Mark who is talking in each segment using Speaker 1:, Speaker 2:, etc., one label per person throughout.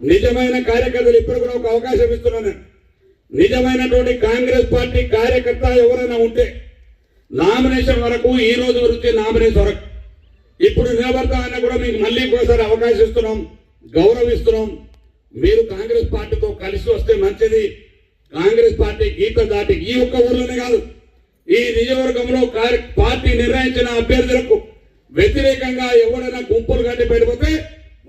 Speaker 1: నిజమైన కార్యకర్తలు ఇప్పుడు కూడా ఒక అవకాశం ఇస్తున్నాను నిజమైనటువంటి కాంగ్రెస్ పార్టీ కార్యకర్త ఎవరైనా ఉంటే నామినేషన్ వరకు ఈ రోజు వరకు నామినేషన్ వరకు. ఇప్పుడు నిలబడతామని కూడా మీకు మళ్ళీ ఒకసారి అవకాశం ఇస్తున్నాం గౌరవిస్తున్నాం. మీరు కాంగ్రెస్ పార్టీతో కలిసి వస్తే మంచిది. కాంగ్రెస్ పార్టీ గీత దాటి ఈ ఒక్క ఊర్లోనే కాదు ఈ నియోజకవర్గంలో కార్య- పార్టీ నిర్ణయించిన అభ్యర్థులకు వ్యతిరేకంగా ఎవరైనా గుంపులు కట్టి పెడిపోతే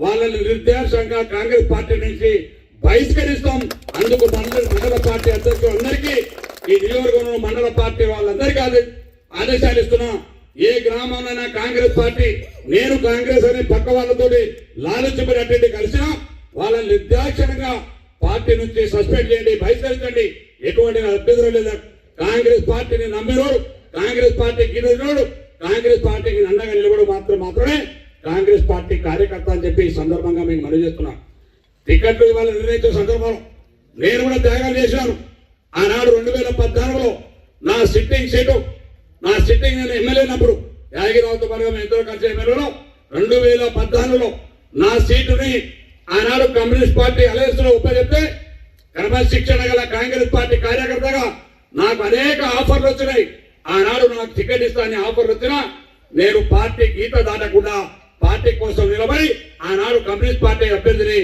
Speaker 1: వాళ్ళని నిర్దేశంగా కాంగ్రెస్ పార్టీ నుంచి బహిష్కరిస్తాం. అందుకు మండల మండల పార్టీ అధ్యక్షులు అందరికీ ఈ నియోజకవర్గంలో మండల పార్టీ వాళ్ళందరికీ ఆదే- ఆదేశాలు ఇస్తున్నాం ఏ గ్రామంలోనైనా కాంగ్రెస్ పార్టీ నేను కాంగ్రెస్ అనే పక్క వాళ్ళతోటి లాలించబడి కలిసినా వాళ్ళని నిర్దాక్షణంగా పార్టీ నుంచి సస్పెండ్ చేయండి బహిష్కరించండి. ఎటువంటి అభ్యంతరం లేదా? కాంగ్రెస్ పార్టీని నమ్మినోడు కాంగ్రెస్ పార్టీకి ఎదిరినోడు కాంగ్రెస్ పార్టీకి అండగా నిలబడు మాత్రం మాత్రమే. కాంగ్రెస్ పార్టీ కార్యకర్త అని చెప్పి ఈ సందర్భంగా మేము మనవి చేస్తున్నాం. టికెట్లు ఇవాళ నిర్ణయించిన సందర్భం నేను కూడా త్యాగాలు చేశాను. ఆనాడు రెండు వేల పద్నాలుగులో నా సిట్టింగ్ సీటు నా సిట్టింగ్ నేను ఎమ్మెల్యేనప్పుడు యాగిరావుతో పాటుగా ఎంతో కలిసి ఎమ్మెల్యేలో. రెండు వేల పద్నాలుగులో నా సీటుని ఆనాడు కమ్యూనిస్ట్ పార్టీ అలయన్స్లో ఉపయోగిస్తే క్రమశిక్షణ గల కాంగ్రెస్ పార్టీ కార్యకర్తగా నాకు అనేక ఆఫర్లు వచ్చినాయి. ఆనాడు నాకు టికెట్ ఇస్తానని ఆఫర్లు వచ్చినా నేను పార్టీ గీత దాటకుండా పార్టీ కోసం నిలబడి ఆనాడు కమ్యూనిస్ట్ పార్టీ అభ్యర్థిని